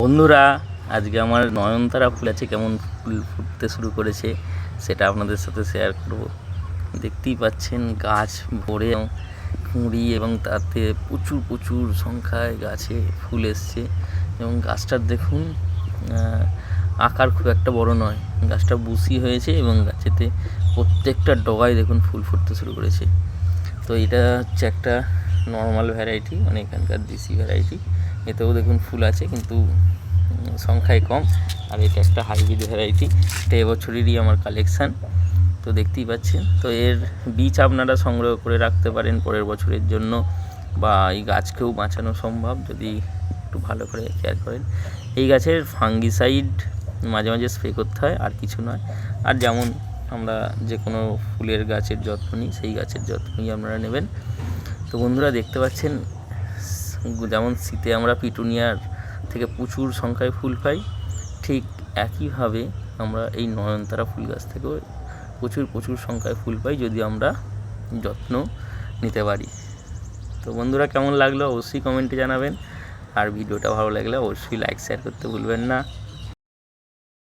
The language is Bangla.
বন্ধুরা, আজকে আমার নয়নতারা ফুল আছে, কেমন ফুল ফুটতে শুরু করেছে সেটা আপনাদের সাথে শেয়ার করব। দেখতেই পাচ্ছেন গাছ ভরে কুঁড়ি এবং তাতে প্রচুর প্রচুর সংখ্যায় গাছে ফুল এসছে। এবং গাছটার দেখুন আকার খুব একটা বড় নয়। গাছটা বুসি হয়েছে এবং গাছেতে প্রত্যেকটা ডগায় দেখুন ফুল ফুটতে শুরু করেছে। তো এটা হচ্ছে একটা নর্মাল ভ্যারাইটি মানে এখানকার দেশি ভ্যারাইটি এতেও দেখুন ফুল আছে, কিন্তু সংখ্যায় কম। আর এটা একটা হাইব্রিড ভ্যারাইটি এটা এবছরেরই আমার কালেকশান তো দেখতেই পাচ্ছেন। তো এর বীজ আপনারা সংগ্রহ করে রাখতে পারেন পরের বছরের জন্য, বা এই গাছকেও বাঁচানো সম্ভব, যদি একটু ভালো করে কেয়ার করেন। এই গাছের ফাঙ্গিসাইড মাঝে মাঝে স্প্রে করতে হয়, আর কিছু নয়। আর যেমন আমরা যে কোনো ফুলের গাছের যত্ন নিই, সেই গাছের যত্নই আপনারা নেবেন। তো বন্ধুরা দেখতে পাচ্ছেন, যেমন শীতে আমরা পিটুনিয়ার থেকে প্রচুর সংখ্যায় ফুল পাই, ঠিক একইভাবে আমরা এই নয়নতারা ফুল গাছ থেকেও প্রচুর প্রচুর সংখ্যায় ফুল পাই যদি আমরা যত্ন নিতে পারি। তো বন্ধুরা কেমন লাগল? অবশ্যই কমেন্টে জানাবেন। আর ভিডিওটা ভালো লাগলে অবশ্যই লাইক শেয়ার করতে ভুলবেন না।